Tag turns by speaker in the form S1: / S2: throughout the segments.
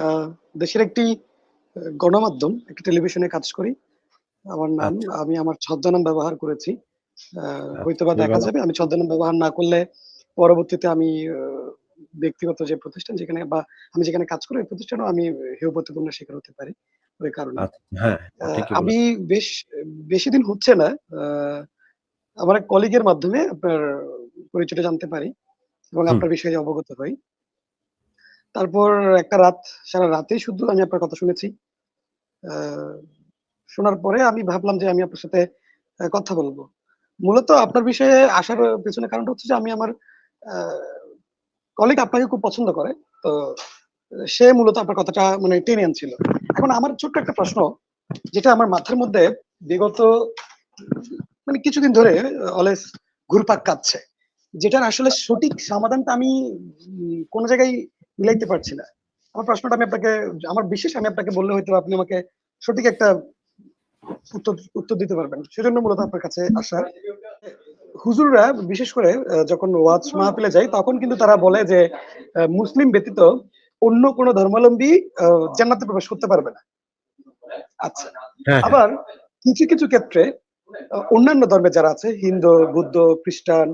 S1: আহ, দেশের একটি গণমাধ্যম একটি টেলিভিশনে কাজ করি। আমার নাম
S2: আচ্ছা।
S1: আমি আমার ছদ্মনাম ব্যবহার করেছি। আহ, হয়তোবা দেখা যাবে। আমি ছদ্মনাম ব্যবহার না করলে পরবর্তীতে আমি ব্যক্তিগত যে প্রতিষ্ঠান যেখানে বা আমি যেখানে কাজ করি ওই প্রতিষ্ঠানেও আমি প্রতিপন্ন শিকার হতে পারি ওই কারণে।
S2: আচ্ছা, হ্যাঁ,
S1: আমি বেশ বেশি দিন হচ্ছে না। আমার এক কলিগের মাধ্যমে আপনার পরিচয়টা জানতে পারি এবং আপনার বিষয়ে অবগত হই। তারপর একটা রাত, সারা রাতেই শুধু আমি আপনার কথা শুনেছি। শোনার পরে আমি ভাবলাম যে আমি আপনার সাথে কথা বলব। মূলত আপনার বিষয়ে আসার পেছনে কারণটা হচ্ছে যে আমি আমার কলিগ আপনাকে খুব পছন্দ করে। তো সে মূলত আপনার কথাটা মানে টেনে আনছিল। এখন আমার ছোট্ট একটা প্রশ্ন, যেটা আমার মাথার মধ্যে বিগত মানে কিছুদিন ধরে অলওয়েজ ঘুরপাক কাচ্ছে যেটার আসলে সঠিক সমাধানটা আমি কোনো জায়গায় মিলাইতে পারছি না। আমার প্রশ্নটা আমি আপনাকে আমার বিশেষ আমি আপনাকে বললে হয়তো আপনি আমাকে সঠিক একটা উত্তর উত্তর দিতে পারবেন। সেজন্য মূলত আপনার কাছে আসা। হুজুররা বিশেষ করে যখন ওয়াজ মাহফিলে যায় তখন কিন্তু তারা বলে যে মুসলিম ব্যতীত অন্য কোন ধর্মাবলম্বী জান্নাতে প্রবেশ করতে পারবে না। আচ্ছা।
S2: হ্যাঁ, হ্যাঁ।
S1: আবার কিছু কিছু ক্ষেত্রে অন্যান্য ধর্মে যারা আছে হিন্দু বুদ্ধ খ্রিস্টান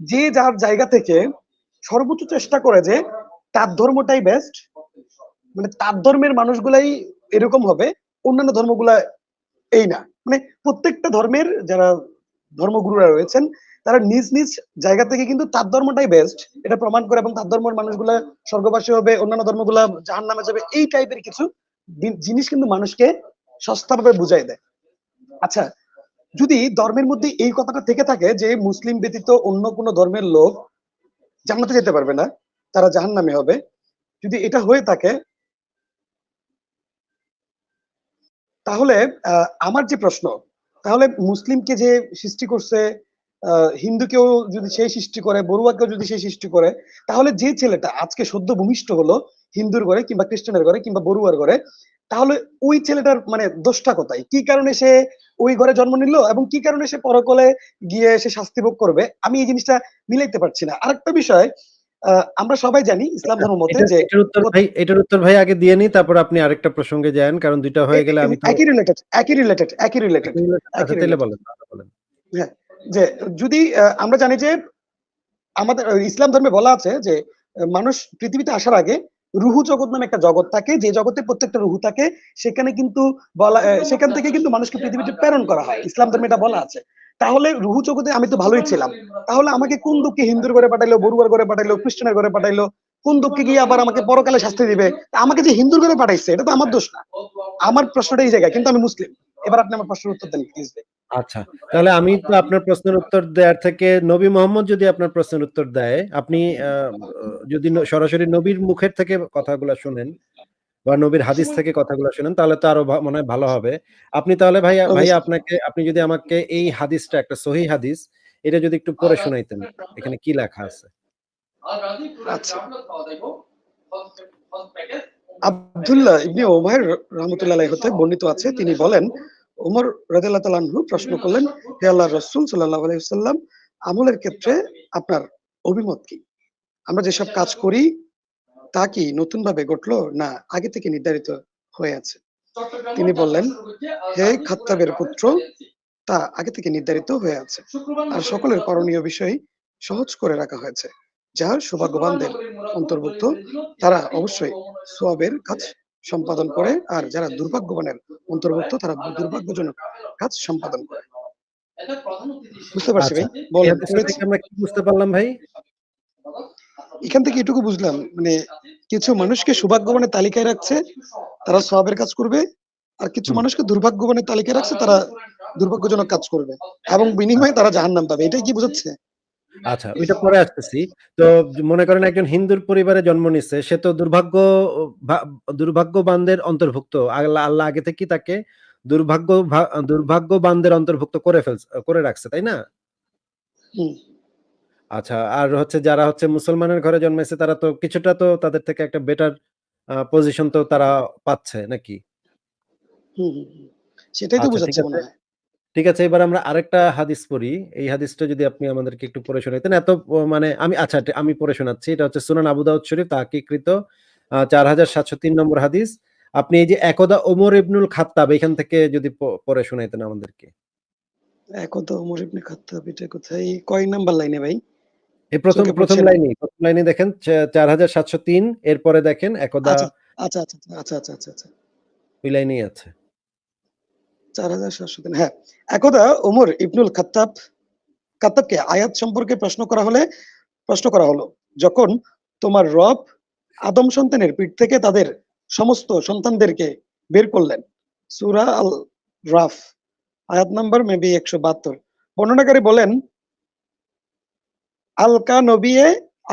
S1: যে যার জায়গা থেকে সর্বোচ্চ চেষ্টা করে যে তার ধর্মটাই বেস্ট মানে তার ধর্মের মানুষগুলাই এরকম হবে, অন্যান্য ধর্মগুলা এই না। মানে প্রত্যেকটা ধর্মের যারা ধর্মগুরুরা রয়েছেন, তারা নিজ নিজ জায়গা থেকে কিন্তু তার ধর্মটাই বেস্ট এটা প্রমাণ করে এবং তার ধর্মের মানুষগুলা স্বর্গবাসী হবে, অন্যান্য ধর্মগুলা জাহান নামে যাবে, এই টাইপের কিছু জিনিস কিন্তু মানুষকে সস্তাভাবে বুঝাই দেয়। আচ্ছা যদি ধর্মের মধ্যে এই কথাটা থেকে থাকে যে মুসলিম ব্যতীত অন্য কোনো ধর্মের লোক জান্নাতে যেতে পারবে না তারা জাহান নামে হবে। যদি এটা হয়ে থাকে, তাহলে আমার যে প্রশ্ন, তাহলে মুসলিমকে যে সৃষ্টি করছে হিন্দুকেও যদি সেই সৃষ্টি করে, বড়ুয়াকেও যদি সেই সৃষ্টি করে, তাহলে যে ছেলেটা আজকে সদ্য ভূমিষ্ঠ হলো, হিন্দুর ঘরে কিংবা খ্রিস্টানের ঘরে কিংবা বড়ুয়ার ঘরে, তাহলে ওই ছেলেটার মানে দোষটা কোথায়? কি কারণে সে ওই ঘরে জন্ম নিল এবং কি কারণে সে পরকলে গিয়ে সে শাস্তি ভোগ করবে? আমি এই জিনিসটা মিলাইতে পারছি না। আরেকটা বিষয় আমরা সবাই জানি ইসলাম ধর্ম মতে যে
S2: এটার উত্তর ভাই এটার উত্তর ভাই আগে দিয়ে নি তারপর আপনি আরেকটা প্রসঙ্গে যান কারণ দুইটা হয়ে গেলে আমি
S1: একই রিলেটেড একই রিলেটেড একই রিলেটেড
S2: আচ্ছা তাহলে। বলেন তাহলে
S1: যে যদি আমরা জানি যে আমাদের ইসলাম ধর্মে বলা আছে যে মানুষ পৃথিবীতে আসার আগে রুহু জগৎ নামে একটা জগৎ থাকে যে জগতে প্রত্যেকটা রুহু থাকে সেখানে কিন্তু বলা সেখান থেকে কিন্তু মানুষকে পৃথিবীতে প্রেরণ করা হয়। ইসলাম ধর্মে এটা বলা আছে। তাহলে রুহু জগতে আমি তো ভালোই ছিলাম। তাহলে আমাকে কোন দুঃখে হিন্দুর ঘরে পাঠাইলো, বড়ুয়ার ঘরে পাঠাইলো, খ্রিস্টানের ঘরে পাঠাইলো? কোন দুঃখে গিয়ে আবার আমাকে পরকালে শাস্তি দিবে? আমাকে যে হিন্দুর ঘরে পাঠাইছে, এটা তো আমার দোষ না। আমার প্রশ্নটা এই জায়গায়, কিন্তু আমি মুসলিম। এবার আপনি আমার প্রশ্নের উত্তর দেন প্লিজ
S2: আচ্ছা তাহলে আমি তো আপনার প্রশ্নের উত্তর দেওয়ার থেকে নবী মোহাম্মদ যদি আপনার প্রশ্নের উত্তর দেয়, আপনি যদি সরাসরি নবীর মুখের থেকে কথাগুলো শুনেন বা নবীর হাদিস থেকে কথাগুলো শুনেন তাহলে তো আরও মনে হয় ভালো হবে। আপনি তাহলে ভাই ভাই আপনাকে আপনি যদি আমাকে এই হাদিসটা একটা সহি হাদিস এটা যদি একটু পড়ে শোনাইতেন এখানে কি লেখা আছে?
S1: আচ্ছা। আব্দুল্লাহ ইবনে ওমার রহমতুল্লাহ আলাইহি হতে বর্ণিত আছে। তিনি বলেন ওমর রাদিয়াল্লাহু তাআলা আনহু প্রশ্ন করলেন হে আল্লাহর রাসূল সাল্লাল্লাহু আলাইহি ওয়াসাল্লাম আমলের ক্ষেত্রে আপনার অভিমত কি? আমরা যেসব কাজ করি তা কি নতুন ভাবে ঘটলো? না আগে থেকে নির্ধারিত হয়ে আছে।
S3: তিনি বললেন
S1: হে খাত্তাবের পুত্র, তা আগে থেকে নির্ধারিত হয়ে আছে। আর সকলের করণীয় বিষয় সহজ করে রাখা হয়েছে যার সৌভাগ্যবানদের অন্তর্ভুক্ত তারা অবশ্যই সোয়াবের কাজ সম্পাদন করে আর যারা দুর্ভাগ্যবানের অন্তর্ভুক্ত তারা দুর্ভাগ্যজনক কাজ সম্পাদন করে। বুঝতে পারছি ভাই
S2: আচ্ছা,
S1: বলেন
S2: আমরা কি বুঝতে পারলাম ভাই?
S1: এখান থেকে এটুকু বুঝলাম মানে কিছু মানুষকে সৌভাগ্যবানের তালিকায় রাখছে তারা সোয়াবের কাজ করবে আর কিছু মানুষকে দুর্ভাগ্যবানের তালিকায় রাখছে তারা দুর্ভাগ্যজনক কাজ করবে। এবং বিনিময়ে তারা জাহান্নাম পাবে। এটাই কি বুঝাচ্ছে?
S2: আচ্ছা ওইটা পরে আসতেছি। তো মনে করেন একজন হিন্দুর পরিবারে জন্ম নিচ্ছে সে তো দুর্ভাগ্য দুর্ভাগ্যবানদের অন্তর্ভুক্ত। আল্লাহ আল্লাহ আগে থেকে তাকে দুর্ভাগ্য দুর্ভাগ্যবানদের অন্তর্ভুক্ত করে ফেলছে করে রাখছে তাই না। আচ্ছা আর হচ্ছে যারা হচ্ছে মুসলমানের ঘরে জন্মেছে তারা তো কিছুটা তো তাদের থেকে একটা বেটার পজিশন তো তারা পাচ্ছে নাকি।
S1: সেটাই তো
S2: আচ্ছা, ঠিক
S1: বোঝাচ্ছে
S2: আছে।
S1: মনে হয়।
S2: ঠিক আছে এবার আমরা আরেকটা হাদিস পড়ি। এই হাদিসটা যদি আপনি আমাদেরকে একটু পড়ে শোনাইতেন এত মানে আমি আচ্ছা আমি পড়ে শোনাচ্ছি। এটা হচ্ছে সুনান আবু দাউদ শরীফ তাহাকিকৃত চার হাজার সাতশো তিন নম্বর হাদিস। আপনি এই যে একদা ওমর ইবনুল খাত্তাব এখান থেকে যদি পড়ে শোনাইতেন আমাদেরকে।
S1: একদা ওমর ইবনে খাত্তাব এটা কোথায়? কয় নাম্বার লাইনে ভাই?
S2: এই প্রথম প্রথম লাইনে প্রথম লাইনে দেখেন চার হাজার সাতশো তিন এরপরে দেখেন একদা
S1: আচ্ছা আচ্ছা আচ্ছা আচ্ছা আচ্ছা আচ্ছা আচ্ছা
S2: ওই লাইনেই আছে।
S1: চার হাজার সাতশো তিন হ্যাঁ। একদা ওমর ইবনুল খাত্তাব খাত্তাবকে আয়াত সম্পর্কে প্রশ্ন করা হলে প্রশ্ন করা হলো যখন তোমার রব আদম সন্তানের পিঠ থেকে তাদের সমস্ত সন্তানদেরকে বের করলেন সুরা আল রাফ আয়াত নাম্বার মেবি একশো বাহাত্তর। বর্ণনাকারী বলেন আলকা নবিয়ে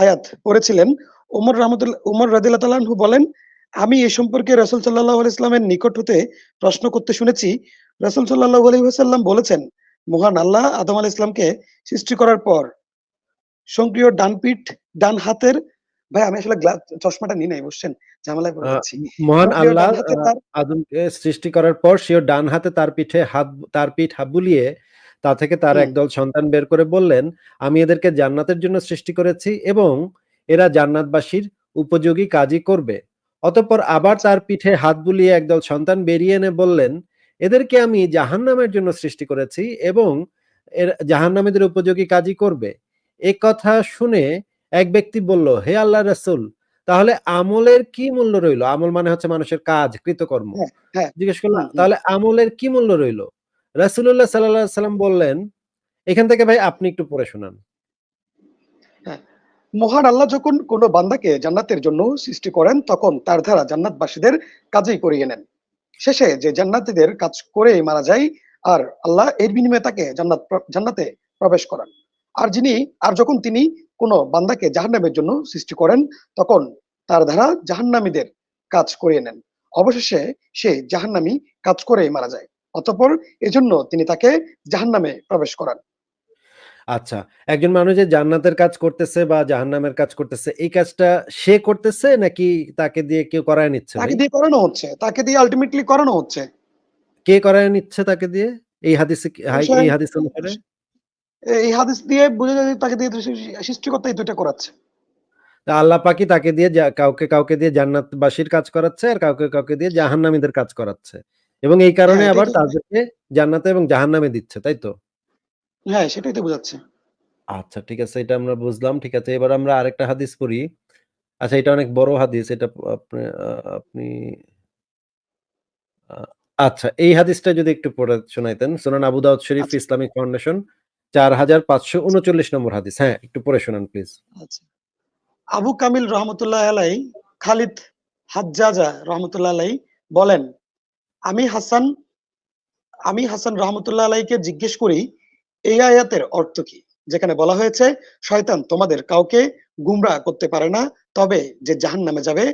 S1: আয়াত পড়েছিলেন। উমর রহমতুল্লাহ উমর রাদিল্লাহ তালাহু বলেন আমি এ সম্পর্কে রসুল সাল্লাহ ইসলামের নিকট হতে প্রশ্ন করতে শুনেছি। রসুল সাল্লাহ আলহিহাসাল্লাম বলেছেন মহান আল্লাহ আদম আল ইসলামকে সৃষ্টি করার পর সক্রিয় ডান পিঠ ডান হাতের ভাই আমি আসলে গ্লাস চশমাটা নিয়ে নাই বুঝছেন? ঝামেলায় পড়ে যাচ্ছি।
S2: মহান আল্লাহ আদমকে সৃষ্টি করার পর সেও ডান হাতে তার পিঠে হাত তার পিঠ হাত বুলিয়ে তা থেকে তার একদল সন্তান বের করে বললেন আমি এদেরকে জান্নাতের জন্য সৃষ্টি করেছি এবং এরা জান্নাতবাসীর উপযোগী কাজই করবে। অতঃপর আবার তার পিঠে হাত বুলিয়ে একদল সন্তান বেরিয়ে এনে বললেন এদেরকে আমি জাহান্নামের জন্য সৃষ্টি করেছি এবং এর জাহান্নামীদের উপযোগী কাজই করবে। এ কথা শুনে এক ব্যক্তি বলল হে আল্লাহ রসুল তাহলে আমলের কি মূল্য রইল? আমল মানে হচ্ছে মানুষের কাজ কৃতকর্ম।
S1: হ্যাঁ, হ্যাঁ।
S2: জিজ্ঞেস করলাম। তাহলে আমলের কি মূল্য রইল? রাসূলুল্লাহ সাল্লাল্লাহু আলাইহি সাল্লাম বললেন, এখান থেকে ভাই আপনি একটু পড়ে শোনান।
S1: মহান আল্লাহ যখন কোনো বান্দাকে জান্নাতের জন্য সৃষ্টি করেন, তখন তার দ্বারা জান্নাতবাসীদের কাজেই করিয়ে নেন। শেষে যে জান্নাতীদের কাজ করে মারা যায়, আর আল্লাহ এর বিনিময়ে তাকে জান্নাত জান্নাতে প্রবেশ করান। আর যিনি, আর যখন তিনি কোনো বান্দাকে জাহান্নামের জন্য সৃষ্টি করেন, তখন তার দ্বারা জাহান্নামীদের কাজ করিয়ে নেন। অবশেষে সে জাহান্নামী কাজ করেই মারা যায়। অতঃপর এজন্য তিনি তাকে জাহান্নামে প্রবেশ করান।
S2: আচ্ছা একজন মানুষ যে জান্নাতের কাজ করতেছে বা জাহান্নামের কাজ করতেছে এই কাজটা সে করতেছে নাকি তাকে দিয়ে কেউ করায় নিচ্ছে
S1: তাকে দিয়ে করানো হচ্ছে তাকে দিয়ে আলটিমেটলি করানো হচ্ছে।
S2: কে করায় নিচ্ছে তাকে দিয়ে? এই হাদিসে এই হাদিস অনুসারে?
S1: এই হাদিস দিয়ে বোঝা যায় তাকে দিয়ে সৃষ্টিকর্তা এই দুইটা করাচ্ছে।
S2: তা আল্লাহ পাকি তাকে দিয়ে কাউকে কাউকে দিয়ে জান্নাতবাসীর কাজ করাচ্ছে আর কাউকে কাউকে দিয়ে জাহান্নামীদের কাজ করাচ্ছে। এবং এই কারণে
S1: হ্যাঁ,
S2: আবার তাদেরকে জান্নাতে এবং জাহান্নামে দিচ্ছে তাই তো?
S1: হ্যাঁ সেটাই তো বোঝাচ্ছে।
S2: আচ্ছা ঠিক আছে এটা আমরা বুঝলাম ঠিক আছে এবার আমরা আরেকটা হাদিস পড়ি। আচ্ছা এটা অনেক বড় হাদিস এটা আপনি আপনি আচ্ছা এই হাদিসটা যদি একটু পড়ে শোনাইতেন সুনান আবু দাউদ শরীফ
S1: আচ্ছা।
S2: ইসলামিক ফাউন্ডেশন চার হাজার পাঁচশো উনচল্লিশ নম্বর হাদিস। হ্যাঁ একটু পড়ে শোনান প্লিজ।
S1: আচ্ছা। আবু কামিল রহমতুল্লাহ আলাই খালিদ হাজ্জাজা রহমতুল্লাহ আলাই বলেন আমি হাসান আমি হাসান রহমতুল্লাহ আলাইকে জিজ্ঞেস করি এই আয়াতের অর্থ কি? যেখানে বলা হয়েছে শয়তান তোমাদের কাউকে গুমরা করতে পারে না তবে যে জাহান নামে যাবে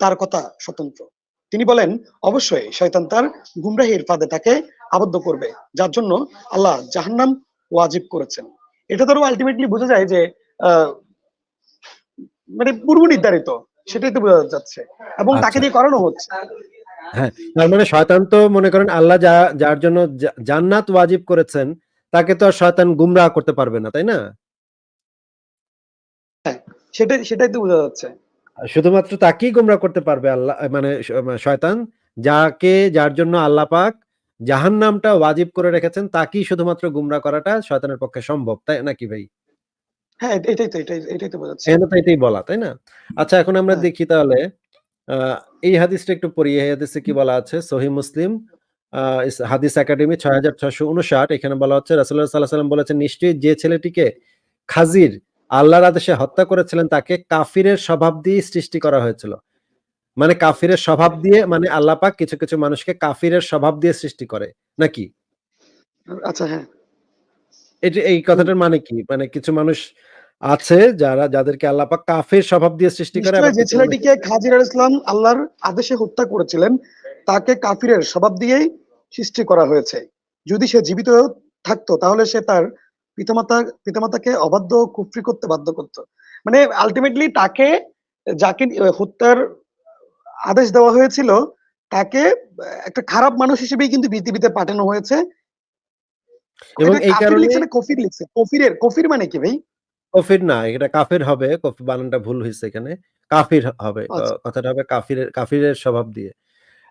S1: তার কথা স্বতন্ত্র। তিনি বলেন অবশ্যই শয়তান তার গুমরাহির ফাঁদে তাকে আবদ্ধ করবে যার জন্য আল্লাহ জাহান্নাম ওয়াজিব করেছেন। এটা ধরো আলটিমেটলি বোঝা যায় যে আহ, মানে পূর্ব নির্ধারিত সেটাই তো বোঝা যাচ্ছে। এবং তাকে
S2: আচ্ছা।
S1: দিয়ে করানো হচ্ছে।
S2: তার মানে শয়তান তো মনে করেন আল্লাহ যা যার জন্য জান্নাত ওয়াজিব করেছেন তাকে তো আর শয়তান গুমরাহ করতে পারবে না তাই না?
S1: সেটাই সেটাই তো বোঝা যাচ্ছে।
S2: শুধুমাত্র তাকেই গুমরাহ করতে পারবে আল্লাহ মানে শয়তান যাকে যার জন্য আল্লাহ পাক জাহান্নামটা ওয়াজিব করে রেখেছেন তাকেই শুধুমাত্র গুমরাহ করাটা শয়তানের পক্ষে সম্ভব তাই নাকি ভাই?
S1: হ্যাঁ এটাই তো এটাই এটাই তো বোঝাচ্ছে
S2: এটাই বলা তাই না? আচ্ছা এখন আমরা
S1: হ্যাঁ।
S2: দেখি তাহলে এই হাদিসটা একটু পড়ি এই হাদিসে কি বলা আছে? সহি মুসলিম হাদিস একাডেমি ছয় হাজার ছয়শো উনষাট এখানে বলা হচ্ছে রাসুল্লাহ সাল্লাহ সাল্লাম বলেছেন নিশ্চয়ই যে ছেলেটিকে খাজির আল্লাহর আদেশে হত্যা করেছিলেন তাকে কাফিরের স্বভাব দিয়ে সৃষ্টি করা হয়েছিল। মানে কাফিরের স্বভাব দিয়ে মানে আল্লাহ পাক কিছু কিছু মানুষকে কাফিরের স্বভাব দিয়ে সৃষ্টি করে নাকি?
S1: আচ্ছা হ্যাঁ।
S2: এটা এই কথাটার মানে কি? মানে কিছু মানুষ আছে যারা যাদেরকে আল্লাহ কাফের স্বভাব দিয়ে সৃষ্টি করে
S1: যে ছেলেটিকে খাজির আল ইসলাম আল্লাহর আদেশে হত্যা করেছিলেন তাকে কাফিরের স্বভাব দিয়েই সৃষ্টি করা হয়েছে। যদি সে জীবিত থাকতো তাহলে সে তার পিতামাতা পিতামাতাকে অবাধ্য কুফরি করতে বাধ্য করতো। মানে আলটিমেটলি তাকে যাকে হত্যার আদেশ দেওয়া হয়েছিল তাকে একটা খারাপ মানুষ হিসেবেই কিন্তু পৃথিবীতে পাঠানো হয়েছে।
S2: এবং এই কারণে
S1: কফির লিখছে। কফিরের কফির মানে কি ভাই?
S2: কফির না এটা কাফের হবে কফি বানানটা ভুল হয়েছে এখানে কাফির হবে
S1: আচ্ছা।
S2: কথাটা হবে কাফিরের কাফিরের স্বভাব দিয়ে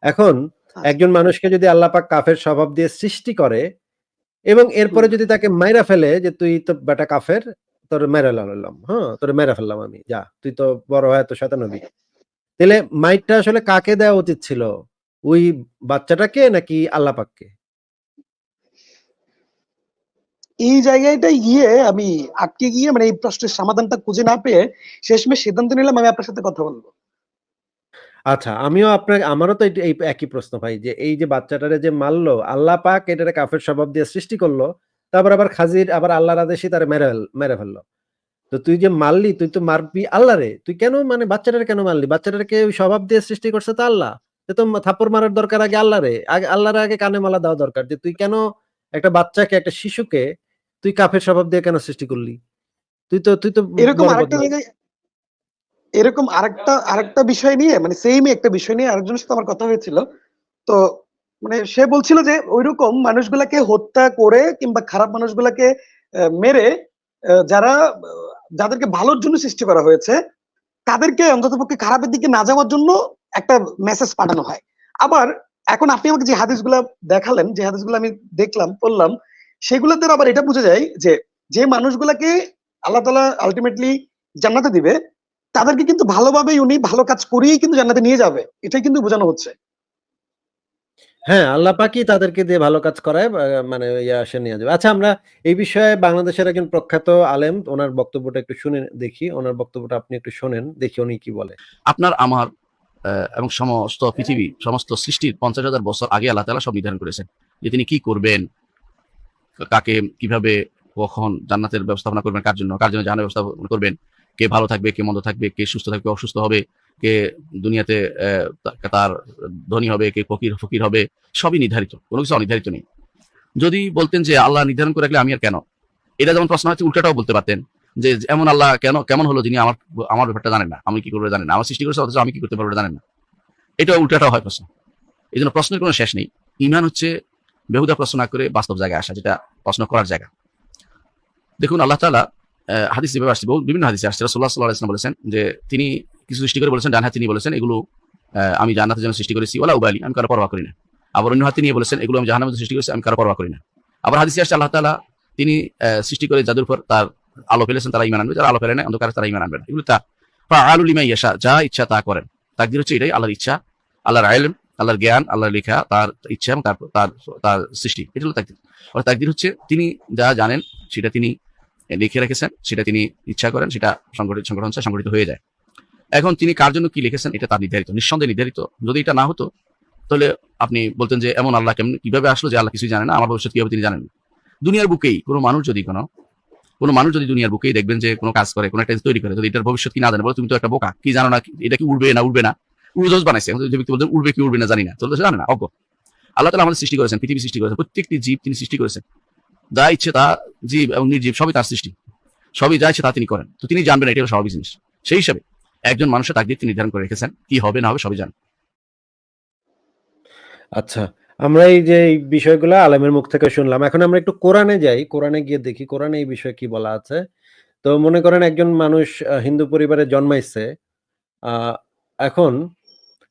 S2: এখন
S1: আচ্ছা।
S2: একজন মানুষকে যদি আল্লাহ পাক কাফের স্বভাব দিয়ে সৃষ্টি করে এবং এরপরে
S1: হুম।
S2: যদি তাকে মাইরা ফেলে যে তুই তো বেটা কাফের তোর মেরে লাম হ্যাঁ তোর মেরে ফেললাম আমি যা তুই তো বড় হয় তো শতানবী তাহলে মাইটটা আসলে কাকে দেওয়া উচিত ছিল ওই বাচ্চাটাকে নাকি আল্লাহ পাককে
S1: এই জায়গাটা গিয়ে আমি আটকে গিয়ে মানে এই প্রশ্নের সমাধানটা খুঁজে না পেয়ে শেষমেশ সিদ্ধান্ত নিলাম, আমি আপনার সাথে কথা বলব।
S2: আচ্ছা আমিও আপনার, আমারও তো এই একই প্রশ্ন ভাই, যে এই যে বাচ্চাটারে যে মারলো, আল্লাহ পাক এটারে কাফের স্বভাব দিয়ে সৃষ্টি করল, তারপর আবার খাজির, আবার আল্লাহর আদেশই তারে মেরে মেরে ফেলল। তো তুই যে মারলি, তুই তো মারবি আল্লাহ রে, তুই কেন মানে বাচ্চাটারে কেন মারলি? বাচ্চাটাকে ওই স্বভাব দিয়ে সৃষ্টি করছে তো আল্লাহ? তো তো থাপ্পড় মারার দরকার আগে আল্লাহ রে, আগে, আল্লাহর আগে কানে মালা দেওয়া দরকার, যে তুই কেন একটা বাচ্চাকে, একটা শিশুকে তুই কাফের স্বভাব দিয়ে কেন সৃষ্টি করলি? তুই তো তুই তো
S1: এরকম আরেকটা এরকম আরেকটা আরেকটা বিষয় নিয়ে মানে সেমই একটা বিষয় নিয়ে আরেকজনের সাথে আমার কথা হয়েছিল। তো মানে সে বলছিল যে ওইরকম মানুষগুলাকে হত্যা করে কিংবা খারাপ মানুষগুলাকে মেরে যারা যাদেরকে ভালোর জন্য সৃষ্টি করা হয়েছে তাদেরকে অন্ততপক্ষে খারাপের দিকে না যাওয়ার জন্য একটা মেসেজ পাঠানো হয়। আবার এখন আপনি আমাকে যে হাদিসগুলা দেখালেন যে হাদিসগুলো আমি দেখলাম পড়লাম সেগুলোতে আবার এটা বোঝা যায় যে যে মানুষগুলাকে আল্লাহ তালা আলটিমেটলি জান্নাতে দিবে তাদেরকে কিন্তু ভালোভাবেই উনি ভালো কাজ করিয়েই কিন্তু জান্নাতে নিয়ে যাবে। এটাই কিন্তু বোঝানো হচ্ছে।
S2: হ্যাঁ আল্লাহ পাকই তাদেরকে দিয়ে ভালো কাজ করায় মানে ইয়া সে নিয়ে যাবে। আচ্ছা আমরা এই বিষয়ে বাংলাদেশের একজন প্রখ্যাত আলেম ওনার বক্তব্যটা একটু শুনে দেখি। ওনার বক্তব্যটা আপনি একটু শোনেন দেখি উনি কি বলে।
S3: আপনার আমার আহ, এবং সমস্ত পৃথিবী সমস্ত সৃষ্টির পঞ্চাশ হাজার বছর আগে আল্লাহ তালা সব নির্ধারণ করেছেন যে তিনি কি করবেন। কাকে কীভাবে কখন জান্নাতের ব্যবস্থাপনা করবেন, কার জন্য কার জন্য জাহানের ব্যবস্থাপনা করবেন, কে ভালো থাকবে, কে মন্দ থাকবে, কে সুস্থ থাকবে অসুস্থ হবে, কে দুনিয়াতে তার ধনী হবে, কে ফকির ফকির হবে, সবই নির্ধারিত, কোনো কিছু অনির্ধারিত নেই। যদি বলতেন যে আল্লাহ নির্ধারণ করে রাখলে আমি আর কেন? এটা যেমন প্রশ্ন হচ্ছে উল্টাটাও বলতে পারতেন যে এমন আল্লাহ কেন, কেমন হলো যিনি আমার আমার ব্যাপারটা জানেন না, আমি কি করব জানেন না, আমার সৃষ্টি করেছে অথচ আমি কি করতে পারব জানেন না। এটা উল্টাটাও হয় প্রশ্ন। এই জন্য প্রশ্নের কোনো শেষ নেই। ইমান হচ্ছে বেহুদা প্রশ্ন না করে বাস্তব জায়গায় আসা, যেটা প্রশ্ন করার জায়গা। দেখুন, আল্লাহ তালা হাদিস যেভাবে আসছে বিভিন্ন হাদিসে আসছে। রসুল্লাহ সাল্লাহ ইসলাম বলেছেন যে, তিনি কিছু সৃষ্টি করে বলেছেন ডান হাত তিনি বলেছেন, এগুলো আমি জান্নাতের জন্য সৃষ্টি করেছি ওলা উবালি, আমি কারও পরোয়া করি না আবার অন্য হাতে নিয়ে বলেছেন, এগুলো আমি জাহান্নামের সৃষ্টি করেছি, আমি কারও পরোয়া করি না আবার হাদিসে আসছে, আল্লাহ তালা তিনি সৃষ্টি করে যাদের উপর তার আলো ফেলেছেন, তারা ইমান আনবে। যারা আলো ফেলে না অন্ধকারে তারা ইমান আনবে না। এগুলো তা আলুল ইমা ইয়াশা, যা ইচ্ছা তা করেন। তাকদির হচ্ছে এটাই, আল্লাহর ইচ্ছা, আল্লাহর আইলম আল্লাহর জ্ঞান, আল্লাহর লেখা, তার ইচ্ছা এবং তার তার তার সৃষ্টি। এটা হলো তাকদির। আর তাকদির হচ্ছে তিনি যা জানেন, সেটা তিনি লিখে রেখেছেন, সেটা তিনি ইচ্ছা করেন, সেটা সংগঠিত সংগঠন সংগঠিত হয়ে যায়। এখন তিনি কার জন্য কি লিখেছেন, এটা তার নির্ধারিত, নিঃসন্দেহে নির্ধারিত। যদি এটা না হতো, তাহলে আপনি বলতেন যে, এমন আল্লাহ কেমন কীভাবে আসলো যে আল্লাহ কিছুই জানে না, আমার ভবিষ্যৎ কীভাবে তিনি জানেন? দুনিয়ার বুকেই, কোনো মানুষ যদি কোনো কোনো মানুষ যদি দুনিয়ার বুকেই দেখবেন যে কোনো কাজ করে, কোনো একটা তৈরি করে, যদি এটার ভবিষ্যৎ কি না জানে, বলে তুমি তো একটা বোকা, কি জানো না এটা কি উড়বে না উড়বে না? উড়োজোজ বানাইছে। যে ব্যক্তি বলছেন উড়বে কি উড়বে না জানি না। তো জানে না, অজ্ঞ। আল্লাহ তালা আমাদের সৃষ্টি করেছেন, পৃথিবী সৃষ্টি করেছেন, প্রত্যেকটি জীব তিনি সৃষ্টি করেছেন। যা ইচ্ছে তা জীব এবং নির্জীব, সবই তার সৃষ্টি। সবই যা ইচ্ছে তা তিনি করেন। তো তিনি জানবেন এটা হলো স্বাভাবিক জিনিস। সেই হিসাবে একজন মানুষের তাকদির তিনি নির্ধারণ করে রেখেছেন, কি হবে না হবে সবই জানেন
S2: আচ্ছা আমরা এই যে বিষয়গুলো আলেমের মুখ থেকে শুনলাম, এখন আমরা একটু কোরআনে যাই। কোরআনে গিয়ে দেখি, কোরআনে এই বিষয়ে কি বলা আছে। তো মনে করেন একজন মানুষ হিন্দু পরিবারে জন্মাইছে এখন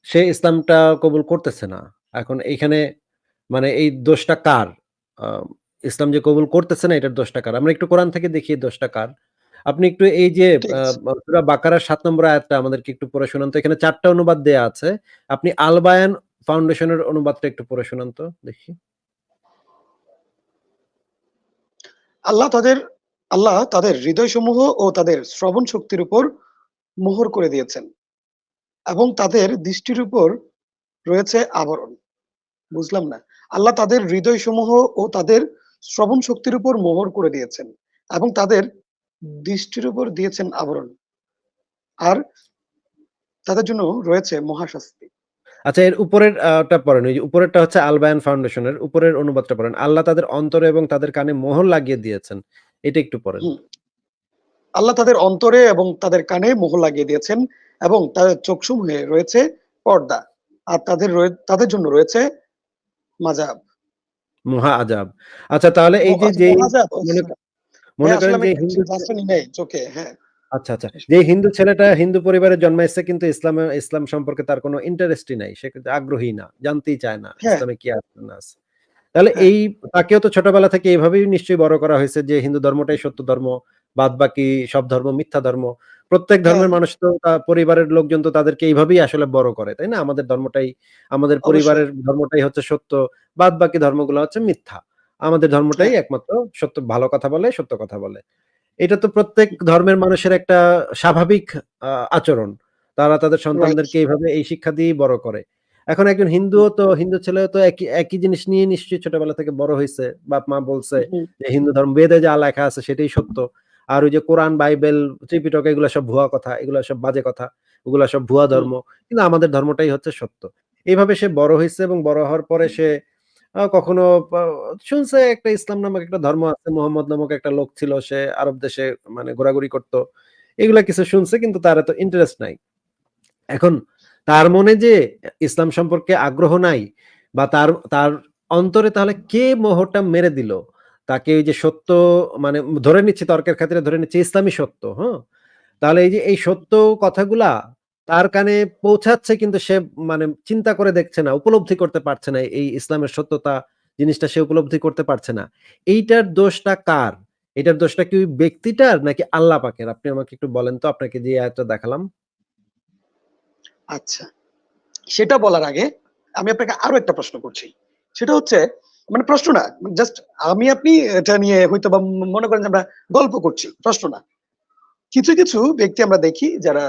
S2: সে ইসলামটা কবুল করতেছে না। এখন এইখানে মানে এই দোষটা কার? ইসলাম যে কবুল করতেছে না এটার দোষটা কার? আমরা একটু কোরআন থেকে দেখি দোষটা কার। আপনি একটু এই যে সূরা বাকারার সাত নম্বর আয়াতটা আমাদেরকে একটু পড়ে শোনান তো। এখানে চারটা অনুবাদ দেয়া আছে। আপনি আলবায়ান ফাউন্ডেশনের অনুবাদটা একটু পড়ে শোনান তো দেখি।
S1: আল্লাহ তাদের আল্লাহ তাদের হৃদয়সমূহ ও তাদের শ্রবণ শক্তির উপর মোহর করে দিয়েছেন। এবং তাদের দৃষ্টির উপর রয়েছে আবরণ। বুঝলাম না? আল্লাহ তাদের হৃদয় সমূহ ও তাদের শ্রবণ শক্তির উপর মোহর করে দিয়েছেন এবং তাদের দৃষ্টির উপর দিয়েছেন আবরণ। আর তাদের জন্য রয়েছে মহাশাস্তি।
S2: আচ্ছা এর উপরের টা পড়েন ওই যে উপরেরটা হচ্ছে আলবায়ান ফাউন্ডেশনের উপরের অনুবাদটা পড়েন। আল্লাহ তাদের অন্তরে এবং তাদের কানে মোহর লাগিয়ে দিয়েছেন এটা একটু পড়েন।
S1: আল্লাহ তাদের অন্তরে এবং তাদের কানে মোহর লাগিয়ে দিয়েছেন এবং তাদের চোখসমূহে রয়েছে পর্দা। আর তাদের তাদের জন্য রয়েছে মাজাব।
S2: মহা আজাব। আচ্ছা তাহলে এই যে
S1: আচ্ছা,
S2: যে মনে
S1: হ্যাঁ,
S2: করেন যে হিন্দু
S1: নিই চোখে হ্যাঁ।
S2: আচ্ছা আচ্ছা। যে হিন্দু ছেলেটা হিন্দু পরিবারে জন্মাইছে কিন্তু ইসলামে ইসলাম সম্পর্কে তার কোনো ইন্টারেস্টই নাই। সে কিন্তু আগ্রহী না জানতেই চায় না
S1: হ্যাঁ।
S2: ইসলামে কি আছে না আছে। তাহলে
S1: হ্যাঁ।
S2: এই তাকেও তো ছোটবেলা থেকে এইভাবেই নিশ্চয়ই বড় করা হয়েছে যে হিন্দু ধর্মটাই সত্য ধর্ম। বাদ বাকি সব ধর্ম মিথ্যা ধর্ম। প্রত্যেক ধর্মের
S1: হ্যাঁ।
S2: মানুষ তো পরিবারের লোকজন তো তাদেরকে এইভাবেই আসলে বড় করে তাই না? আমাদের ধর্মটাই আমাদের পরিবারের ধর্মটাই হচ্ছে সত্য বাদ বাকি ধর্মগুলো হচ্ছে মিথ্যা। আমাদের ধর্মটাই
S1: হ্যাঁ।
S2: একমাত্র সত্য ভালো কথা বলে সত্য কথা বলে। এটা তো প্রত্যেক ধর্মের মানুষের একটা স্বাভাবিক আহ, আচরণ। তারা তাদের সন্তানদেরকে এইভাবে এই শিক্ষা দিয়ে বড় করে। এখন একজন হিন্দুও তো হিন্দু ছেলে তো একই একই জিনিস নিয়ে নিশ্চয়ই ছোটবেলা থেকে বড় হয়েছে বাপ মা বলছে যে হিন্দু ধর্ম বেদে যা লেখা আছে সেটাই সত্য। আর ওই যে কোরআন বাইবেল ত্রিপিটক এগুলো সব ভুয়া কথা এগুলো সব বাজে কথা ওগুলো সব ভুয়া ধর্ম। কিন্তু আমাদের ধর্মটাই হচ্ছে সত্য। এইভাবে সে বড় হয়েছে এবং বড় হওয়ার পরে সে কখনো শুনছে একটা ইসলাম নামক একটা ধর্ম আছে মোহাম্মদ নামক একটা লোক ছিল সে আরব দেশে মানে ঘোরাঘুরি করতো। এগুলা কিছু শুনছে কিন্তু তার এত ইন্টারেস্ট নাই। এখন তার মনে যে ইসলাম সম্পর্কে আগ্রহ নাই বা তার তার অন্তরে তাহলে কে মোহরটা মেরে দিল? তাকে এই যে সত্য মানে ধরে নিচ্ছে তর্কের খাতিরে ধরে নিচ্ছে ইসলামী সত্য হ্যাঁ? তাহলে এই যে এই সত্য কথাগুলা তার কানে পৌঁছাচ্ছে কিন্তু সে মানে চিন্তা করে দেখছে না, উপলব্ধি করতে পারছে না এই ইসলামের সত্যতা জিনিসটা সে উপলব্ধি করতে পারছে না। এইটার দোষটা কার? এটার দোষটা কি ওই ব্যক্তিটার নাকি আল্লাহ পাকের? আপনি আমাকে একটু বলেন তো, আপনাকে যে আয়াতটা দেখালাম।
S1: আচ্ছা সেটা বলার আগে আমি আপনাকে আরও একটা প্রশ্ন করছি। সেটা হচ্ছে মানে প্রশ্ন না জাস্ট আমি আপনি এটা নিয়ে হয়তো বা মনে করেন যে আমরা গল্প করছি প্রশ্ন না। কিছু কিছু ব্যক্তি আমরা দেখি যারা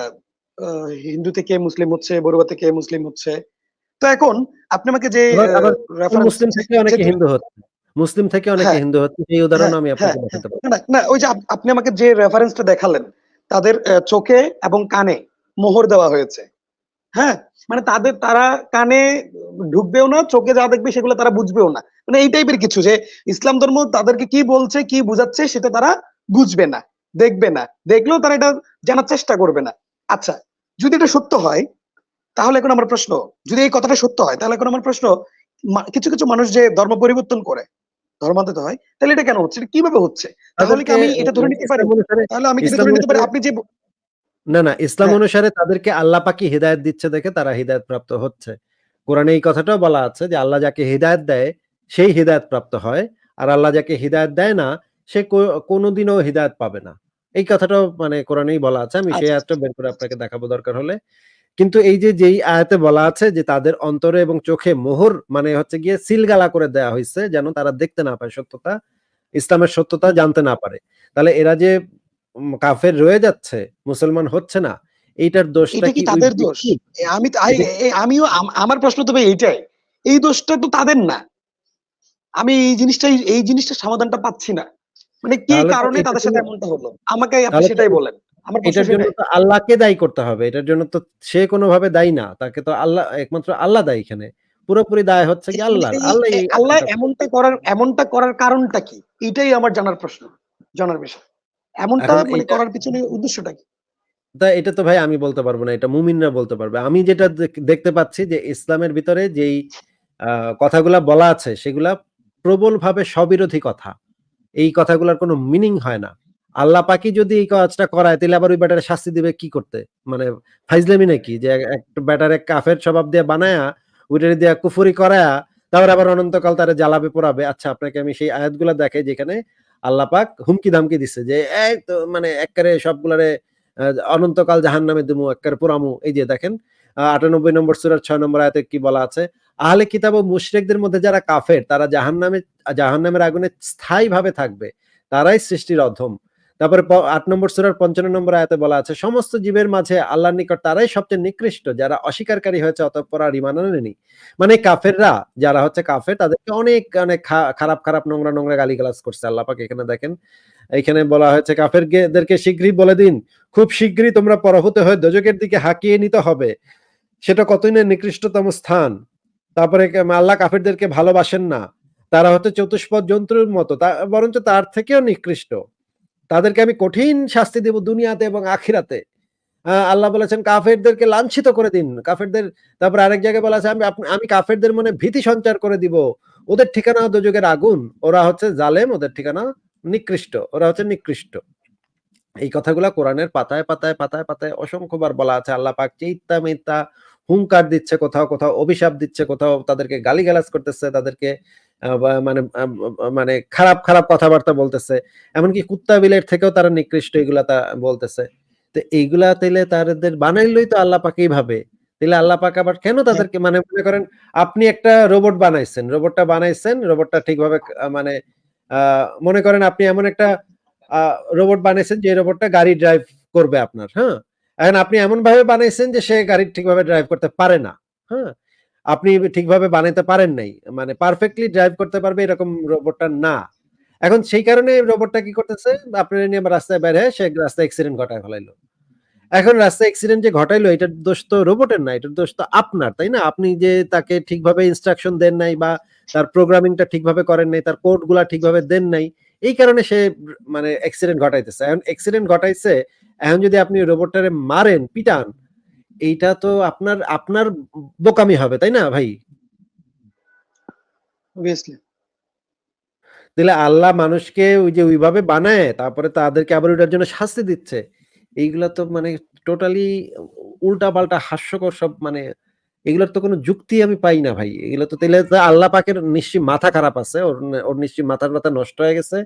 S1: হিন্দু থেকে মুসলিম হচ্ছে বড়ুয়া থেকে মুসলিম হচ্ছে। তো এখন আপনি আমাকে যে
S2: মুসলিম থেকে অনেকে হিন্দু হচ্ছে। মুসলিম থেকে অনেকে
S1: হ্যাঁ।
S2: হিন্দু হচ্ছে এই উদাহরণ
S1: হ্যাঁ,
S2: আমি আপনাকে
S1: হ্যাঁ,
S2: দেখাতে পারি।
S1: না, না ওই যে আপনি আমাকে যে রেফারেন্সটা দেখালেন তাদের চোখে এবং কানে মোহর দেওয়া হয়েছে। হ্যাঁ মানে তাদের তারা কানে ঢুকবেও না চোখে যা দেখবে সেগুলো তারা বুঝবেও না। মানে এই টাইপের কিছু যে ইসলাম ধর্ম তাদেরকে কি বলছে কি বুঝাচ্ছে সেটা তারা বুঝবে না দেখবে না। দেখলেও তারা এটা জানার চেষ্টা করবে না। আচ্ছা যদি এটা সত্য হয় তাহলে এখন আমার প্রশ্ন যদি এই কথাটা সত্য হয় তাহলে এখন আমার প্রশ্ন কিছু কিছু মানুষ যে ধর্ম পরিবর্তন করে ধর্মান্তরিত হয় তাহলে এটা কেন হচ্ছে? এটা কীভাবে হচ্ছে? তাহলে কি আমি এটা ধরে নিতে পারি? তাহলে আমি কি ধরে নিতে পারি? আপনি যে
S2: না না ইসলাম
S1: হ্যাঁ।
S2: অনুসারে তাদেরকে আল্লাহ পাকি হৃদায়ত দিচ্ছে দেখে তারা হৃদায়ত প্রাপ্ত হচ্ছে। কোরআনে এই কথাটাও বলা আছে যে আল্লাহ যাকে হৃদায়ত দেয় সেই হৃদায়ত প্রাপ্ত হয়। আর আল্লাহ যাকে হৃদায়ত দেয় না সে কোনোদিনও হৃদায়ত পাবে না। এই কথাটাও মানে কোরআনেই বলা আছে। আমি সেই
S1: আচ্ছা,
S2: আয়াতটা বের করে আপনাকে দেখাবো দরকার হলে। কিন্তু এই যে যেই আয়াতে বলা আছে যে তাদের অন্তরে এবং চোখে মোহর মানে হচ্ছে গিয়ে সিলগালা করে দেয়া হয়েছে যেন তারা দেখতে না পায় সত্যতা ইসলামের সত্যতা জানতে না পারে। তাহলে এরা যে কাফের রয়ে যাচ্ছে মুসলমান হচ্ছে না এইটার দোষটা
S1: কি তাদের দোষ? আমি আমিও আম- আমার প্রশ্ন তবে এইটাই। এই দোষটা তো তাদের না। আমি এই জিনিসটাই এই জিনিসটা সমাধানটা পাচ্ছি না। মানে কি কারণে তাদের সাথে এমনটা হলো? আমাকে আপনি সেটাই বলেন।
S2: এটার জন্য তো আল্লাহকে দায়ী করতে হবে। এটার জন্য তো সে কোনোভাবে দায়ী না। তাকে তো আল্লাহ একমাত্র আল্লাহ দায়ী এখানে। পুরোপুরি দায় হচ্ছে কি আল্লাহ আল্লাহ
S1: আল্লাহ এমনটা করার এমনটা করার কারণটা কি? এটাই আমার জানার প্রশ্ন জানার বিষয়। এমনটা মানে করার পিছনে উদ্দেশ্যটা কি?
S2: তা এটা তো ভাই আমি বলতে পারব না এটা মুমিনরা বলতে পারবে। আমি যেটা দেখতে পাচ্ছি যে ইসলামের ভিতরে যেই কথাগুলা বলা আছে সেগুলা প্রবলভাবে স্ববিরোধী কথা। এই কথাগুলোর কোনো মিনিং হয় না। আল্লাহ পাকি যদি এই কাজটা করায় তাহলে আবার ওই ব্যাটারে শাস্তি দিবে কি করতে? মানে ফাইজলামি নাকি? যে এক- এক ব্যাটারে কাফের স্বভাব দিয়ে বানায়া ওইটারে দিয়ে কুফুরি করায়া তারপর আবার অনন্তকাল তারে জ্বালাবে পোড়াবে। আচ্ছা আপনাকে আমি সেই আয়াতগুলা দেখাই যেখানে আল্লাহ পাক হুমকি ধামকি দিচ্ছে যে, এই তো মানে এককারে সবগুলারে অনন্তকাল জাহান নামে দুমু, এককারে পুরামু এই যে দেখেন আটানব্বই নম্বর সুরার ছয় নম্বর আয়তে কি বলা আছে? আহলে কিতাব ও মুশরেকদের মধ্যে যারা কাফের, তারা জাহান নামে জাহান নামের আগুনে স্থায়ীভাবে থাকবে। তারাই সৃষ্টির অধম। তারপরে আট নম্বর সুরার পঞ্চান্ন নম্বর আয়াতে বলা আছে, সমস্ত জীবের মাঝে আল্লাহর নিকট তারাই সবচেয়ে নিকৃষ্ট, যারা অস্বীকারী হয়েছে অতঃপর আর ইমান আনেনি। মানে কাফেররা, যারা হচ্ছে কাফের, তাদেরকে অনেক অনেক খারাপ খারাপ, নোংরা নোংরা গালিগালাজ করছে। আল্লাহ এখানে দেখেন এখানে বলা হয়েছে কাফের কাফেরদেরকে শীঘ্রই বলে দিন, খুব শীঘ্রই তোমরা পরাভূত হয়ে দোজকের দিকে হাঁকিয়ে নিতে হবে। সেটা কতই না নিকৃষ্টতম স্থান। তারপরে আল্লাহ কাফেরদেরকে ভালোবাসেন না। তারা হচ্ছে চতুষ্পদ জন্তুর মতো বরঞ্চ তার থেকেও নিকৃষ্ট। তাদেরকে আমি কঠিন শাস্তি দেব দুনিয়াতে এবং আখিরাতে। আল্লাহ বলেছেন, কাফেরদেরকে লাঞ্ছিত করে দিন। কাফেরদের, তারপর আরেক জায়গায় বলা আছে, আমি আমি কাফেরদের মনে ভীতি সঞ্চার করে দিব। ওদের ঠিকানা দুযোগের আগুন। ওরা হচ্ছে জালেম, ওদের ঠিকানা নিকৃষ্ট। ওরা হচ্ছে নিকৃষ্ট। এই কথাগুলা কোরআনের পাতায় পাতায় পাতায় পাতায় অসংখ্যবার বলা আছে। আল্লাহ পাক চিত্তা মিথ্যা হুঙ্কার দিচ্ছে কোথাও কোথাও অভিশাপ দিচ্ছে, কোথাও তাদেরকে গালিগালাজ করতেছে, তাদেরকে মানে মানে খারাপ খারাপ কথাবার্তা বলতেছে। এমনকি কুত্তা বিলের থেকেও তারা নিকৃষ্ট এগুলা তা বলতেছে। তো এইগুলা তাইলে তাদের বানাইলই তো আল্লাহ পাক এইভাবে তাহলে আল্লাহ পাক আবার কেন তাদেরকে মানে মনে করেন আপনি একটা রোবট বানাইছেন রোবটটা বানাইছেন রোবটটা ঠিকভাবে মানে আহ, মনে করেন আপনি এমন একটা রোবট বানাইছেন যে রোবটটা গাড়ি ড্রাইভ করবে আপনার হ্যাঁ? এখন আপনি এমন ভাবে বানাইছেন যে সে গাড়ি ঠিকভাবে ড্রাইভ করতে পারে না হ্যাঁ? আপনি ঠিকভাবে বানাইতে পারেন নাই। মানে পারফেক্টলি ড্রাইভ করতে পারবে এরকম রোবটটা না। এখন সেই কারণে রোবটটা কি করতেছে, আপনার নিয়ে রাস্তায় বের হয়ে সে রাস্তায় অ্যাক্সিডেন্ট ঘটায় ফেলাইলো। এখন রাস্তায় অ্যাক্সিডেন্ট যে ঘটাইলো, এটার দোষ তো রোবটের না, এটার দোষ তো আপনার, তাই না? আপনি যে তাকে ঠিকভাবে ইনস্ট্রাকশন দেন নাই বা তার প্রোগ্রামিংটা ঠিকভাবে করেন নাই, তার কোডগুলা ঠিকভাবে দেন নাই, এই কারণে সে মানে অ্যাক্সিডেন্ট ঘটাইতেছে। এখন অ্যাক্সিডেন্ট ঘটাইছে, এখন যদি আপনি রোবটটারে মারেন, পিটান এইটা তো আপনার আপনার বোকামি হবে তাই না ভাই?
S1: অবভিয়াসলি
S2: তাহলে আল্লাহ মানুষকে ওই যে ওইভাবে বানায় তারপরে তাদেরকে আবার ওইটার জন্য শাস্তি দিচ্ছে। এইগুলা তো মানে টোটালি উল্টা পাল্টা হাস্যকর সব মানে এগুলোর তো কোনো যুক্তি আমি পাই না ভাই। এগুলো তো তাহলে আল্লাহ পাকের নিশ্চয়ই মাথা খারাপ আছে ওর ওর নিশ্চয়ই মাথার মাথা নষ্ট হয়ে গেছে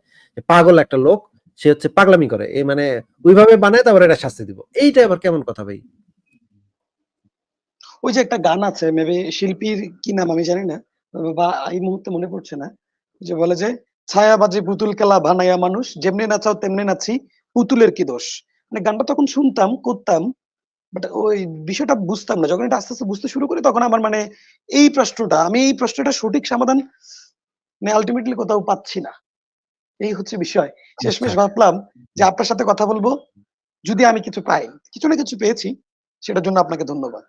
S2: পাগল একটা লোক সে হচ্ছে পাগলামি করে। এই মানে ওইভাবে বানায় তারপরে এটা শাস্তি দিব। এইটা আবার কেমন কথা ভাই?
S1: ওই যে একটা গান আছে মেবি শিল্পীর কি নাম আমি জানি না বা এই মুহূর্তে মনে পড়ছে না যে বলে যে ছায়া ছায়াবাজি পুতুল খেলা বানাইয়া মানুষ যেমনি নাচাও তেমনি নাচি পুতুলের কি দোষ? মানে গানটা তখন শুনতাম করতাম বাট ওই বিষয়টা বুঝতাম না। যখন এটা আস্তে আস্তে বুঝতে শুরু করি তখন আমার মানে এই প্রশ্নটা আমি এই প্রশ্নটা সঠিক সমাধান মানে আলটিমেটলি কোথাও পাচ্ছি না। এই হচ্ছে বিষয়। শেষমেশ
S2: আচ্ছা।
S1: ভাবলাম যে আপনার সাথে কথা বলব যদি আমি কিছু পাই কিছু না কিছু পেয়েছি সেটার জন্য আপনাকে ধন্যবাদ।